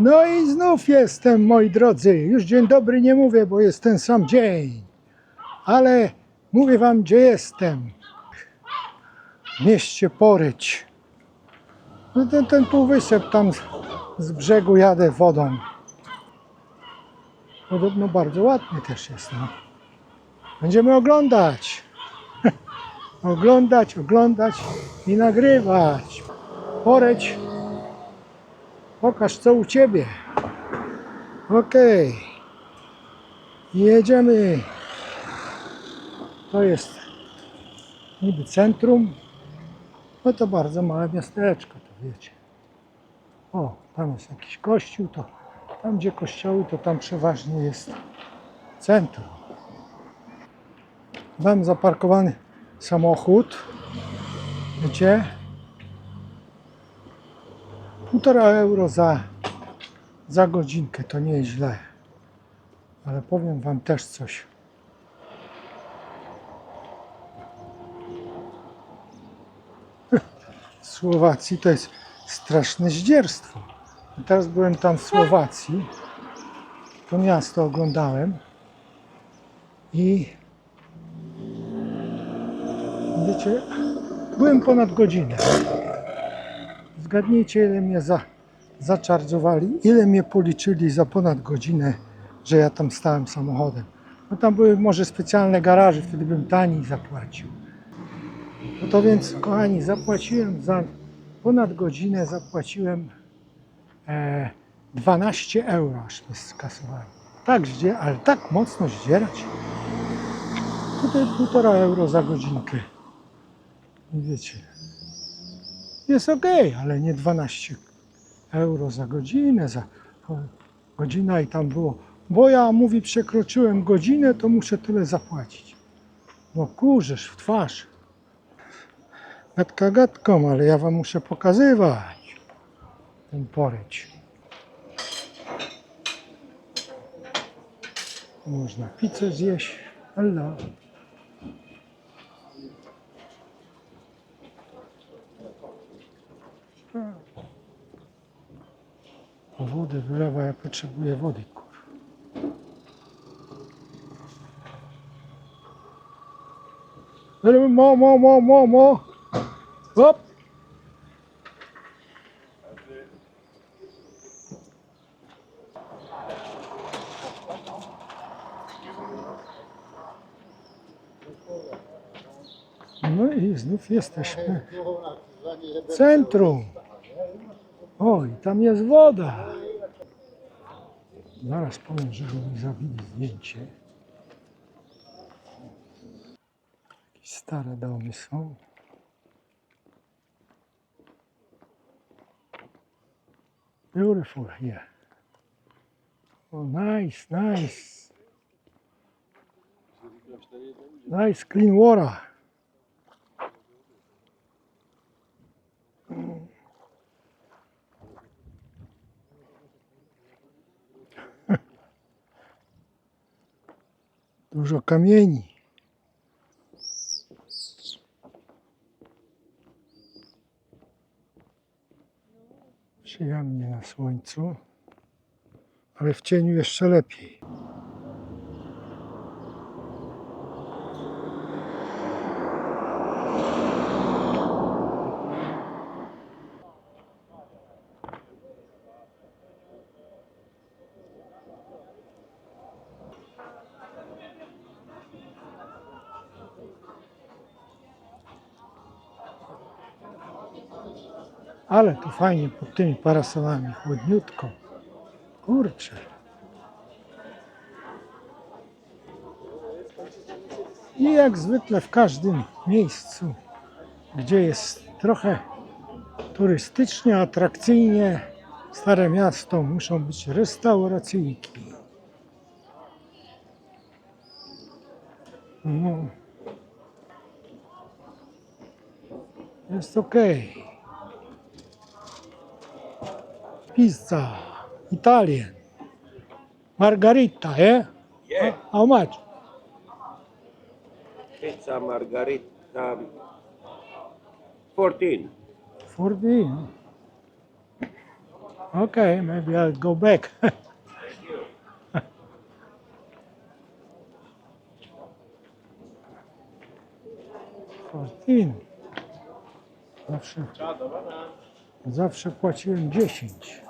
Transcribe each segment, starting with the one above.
No i znów jestem, moi drodzy. Już dzień dobry nie mówię, bo jest ten sam dzień. Ale mówię wam, gdzie jestem. W mieście Poryć. No ten, ten półwysep tam z, brzegu jadę wodą. Podobno bardzo ładny też jest. No. Będziemy oglądać. oglądać, oglądać i nagrywać. Poreć. Pokaż co u ciebie. Okej. Jedziemy. To jest niby centrum. No to bardzo małe miasteczko, to wiecie. O, tam jest jakiś kościół, to tam gdzie kościoły, to tam przeważnie jest centrum. Mam zaparkowany samochód. Wiecie? Półtora euro za, za godzinkę, to nie jest źle. Ale powiem wam też coś. W Słowacji to jest straszne zdzierstwo. Teraz byłem tam w Słowacji. To miasto oglądałem. I wiecie, byłem ponad godzinę. Zgadnijcie, ile mnie za, ile mnie policzyli za ponad godzinę, że ja tam stałem samochodem. No tam były może specjalne garaże, wtedy bym taniej zapłacił. No to więc, kochani, zapłaciłem za ponad godzinę, zapłaciłem e, 12 euro, aż mnie skasowali. Tak, zdzie, ale tak mocno zdzierać. Tutaj półtora euro za godzinkę. Wiecie, jest ok, ale nie 12 euro za godzinę, za godzina i tam było, bo ja mówi przekroczyłem godzinę, to muszę tyle zapłacić. No kurzesz w twarz. Gadka gadką, ale ja wam muszę pokazywać ten poryć. Można pizzę zjeść. Hello. O wodę wylewa, ja potrzebuję wody, kur. Mo, mo, mo, mo, mo. Hop. No i znów jesteśmy w centrum. Oj, tam jest woda. Zaraz powiem, żeby mi zabili zdjęcie. Jakieś stare domy są. Beautiful here. Oh, nice, nice. Nice clean water. Dużo kamieni. Przyjemnie na słońcu, ale w cieniu jeszcze lepiej. Ale tu fajnie pod tymi parasolami, chłodniutko. Kurczę. I jak zwykle w każdym miejscu, gdzie jest trochę turystycznie, atrakcyjnie, stare miasto, muszą być restauracyjki. No. Jest okej. Pizza, Italian, margarita, eh? Yeah, How much? pizza margarita. 14. 40. Okay, maybe I'll go back. Fourteen. Zawsze, zawsze płaciłem 10.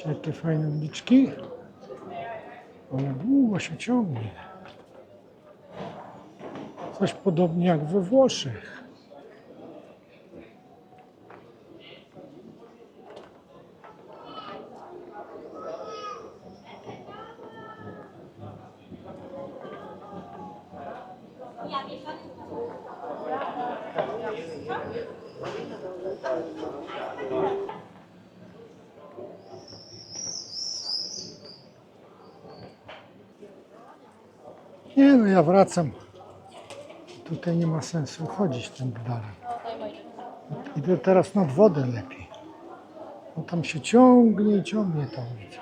Patrzcie, jakie fajne uliczki. Ale długo się ciągnie. Coś podobnie jak we Włoszech. Nie no, ja wracam. Tutaj nie ma sensu chodzić tym dalej. Idę teraz nad wodę lepiej. Bo tam się ciągnie i ciągnie ta ulica.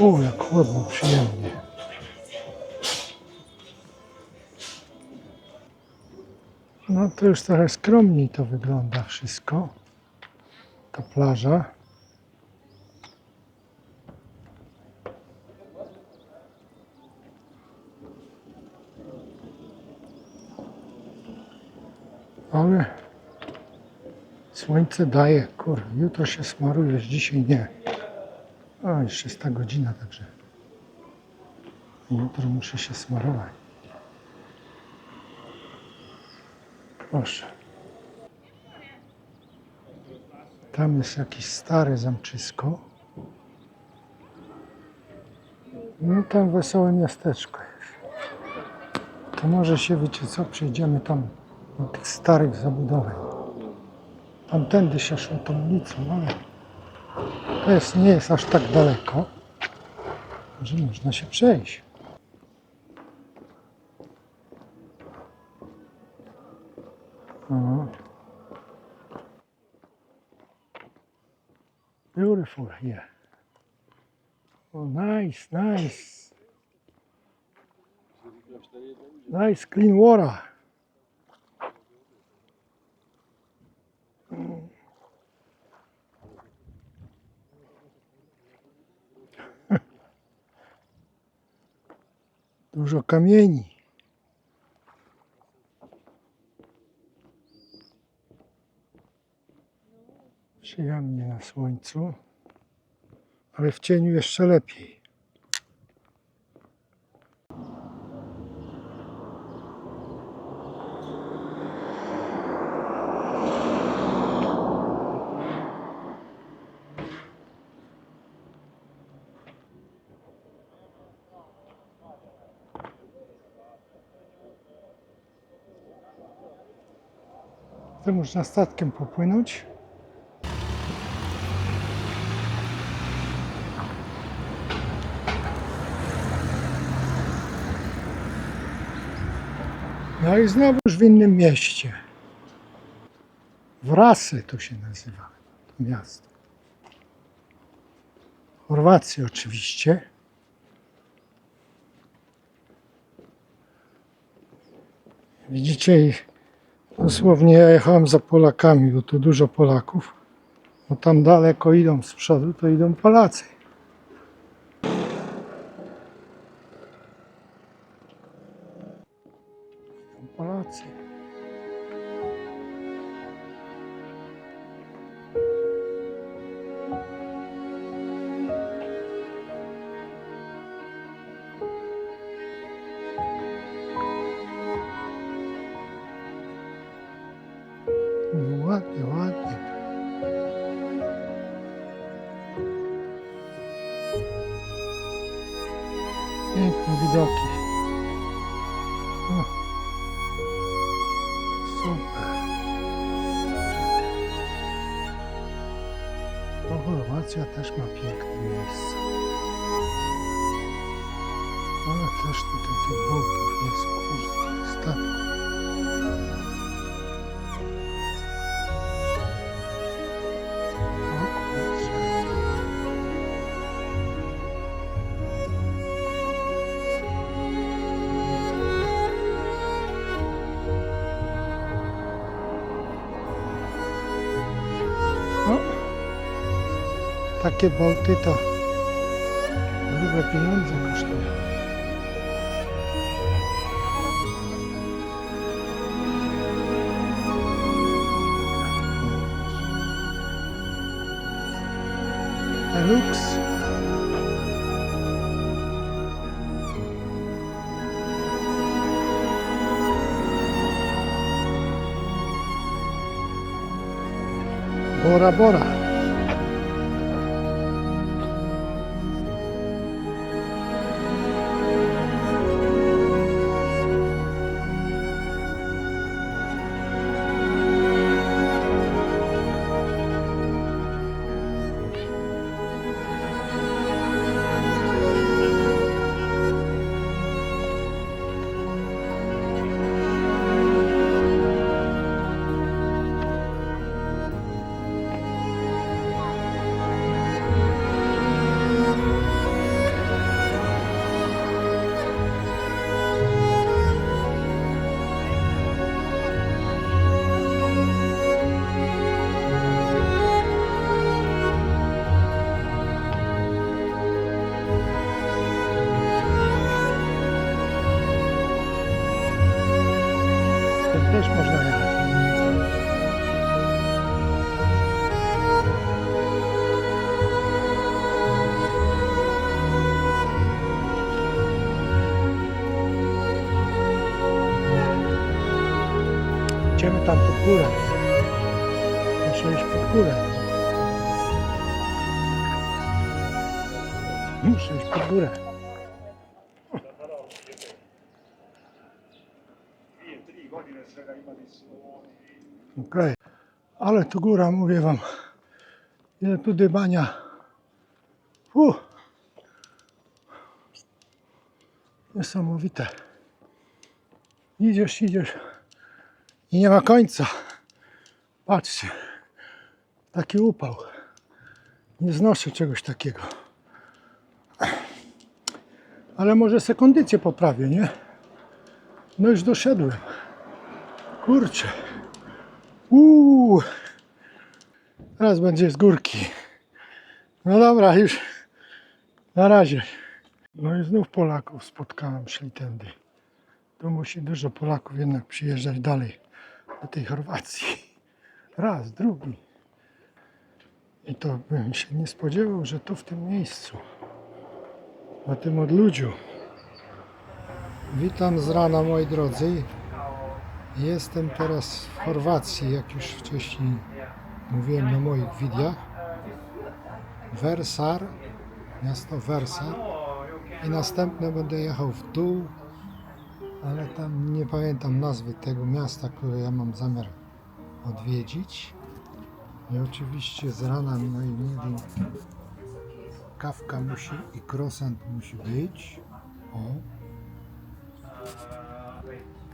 O, jak chłodno, przyjemnie. To już trochę skromniej to wygląda wszystko. Ta plaża. Ale słońce daje, kur, jutro się smarujesz, dzisiaj nie. A, jeszcze jest ta godzina, także jutro muszę się smarować. Proszę. Tam jest jakieś stare zamczysko. No tam wesołe miasteczko jest. To może się, wiecie co, przejdziemy tam do tych starych zabudowań. Tamtędy się szło tą ulicą, ale to jest, nie jest aż tak daleko, że można się przejść. Uh-huh. Beautiful here. Oh, nice, nice. Nice clean water. Mm. Dużo Przyjemnie na słońcu, ale w cieniu jeszcze lepiej. To można statkiem popłynąć. No i znowu już w innym mieście. Wrasy to się nazywa to miasto. Chorwacji oczywiście. Widzicie, i dosłownie ja jechałem za Polakami, bo tu dużo Polaków. Bo tam daleko idą z przodu, to idą. Polacy. Ну ладно, ладно. Piękne widoki. O. Super. Powołacja też ma piękne miejsce. Ale też tutaj tych bogów jest, kurde. Takie boty to grube pieniądze kosztują. Lux. Bora Bora. Tam pod górę. Muszę iść pod górę. Muszę iść pod górę. Okej, ale tu góra, mówię wam, ile tu dybania. Fu. Niesamowite. Idziesz, idziesz i nie ma końca. Patrzcie, taki upał. Nie znoszę czegoś takiego. Ale może se kondycję poprawię, nie? No już doszedłem. Kurczę. Uuu. Teraz będzie z górki. No dobra, już. Na razie. No i znów Polaków spotkałem, szli tędy. Tu musi dużo Polaków jednak przyjeżdżać dalej do tej Chorwacji. Raz, drugi. I to bym się nie spodziewał, że to w tym miejscu. Na tym odludziu. Witam z rana moi drodzy. Jestem teraz w Chorwacji, jak już wcześniej mówiłem na moich wideach. Versar, miasto Versar. I następne będę jechał w dół, ale tam nie pamiętam nazwy tego miasta, które ja mam zamiar odwiedzić. I oczywiście z rana no i mieli kawka musi i croissant musi być. O,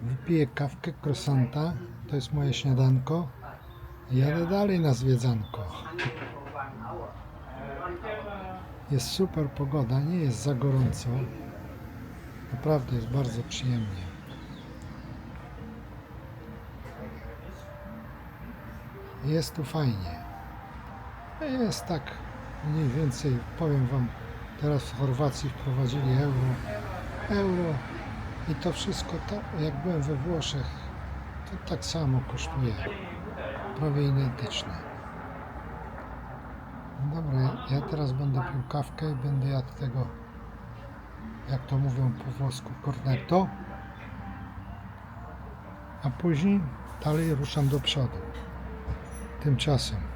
Wypiję kawkę, krosanta, to jest moje śniadanko. i Jadę dalej na zwiedzanko. Jest super pogoda, nie jest za gorąco. Naprawdę jest bardzo przyjemnie. Jest tu fajnie. Jest tak mniej więcej, powiem Wam, teraz w Chorwacji wprowadzili euro. Euro i to wszystko, to, jak byłem we Włoszech, to tak samo kosztuje. Prawie identyczne. Dobra, ja teraz będę pił kawkę i będę jadł tego, jak to mówią po włosku, cornetto. A później dalej ruszam do przodu. Tymczasem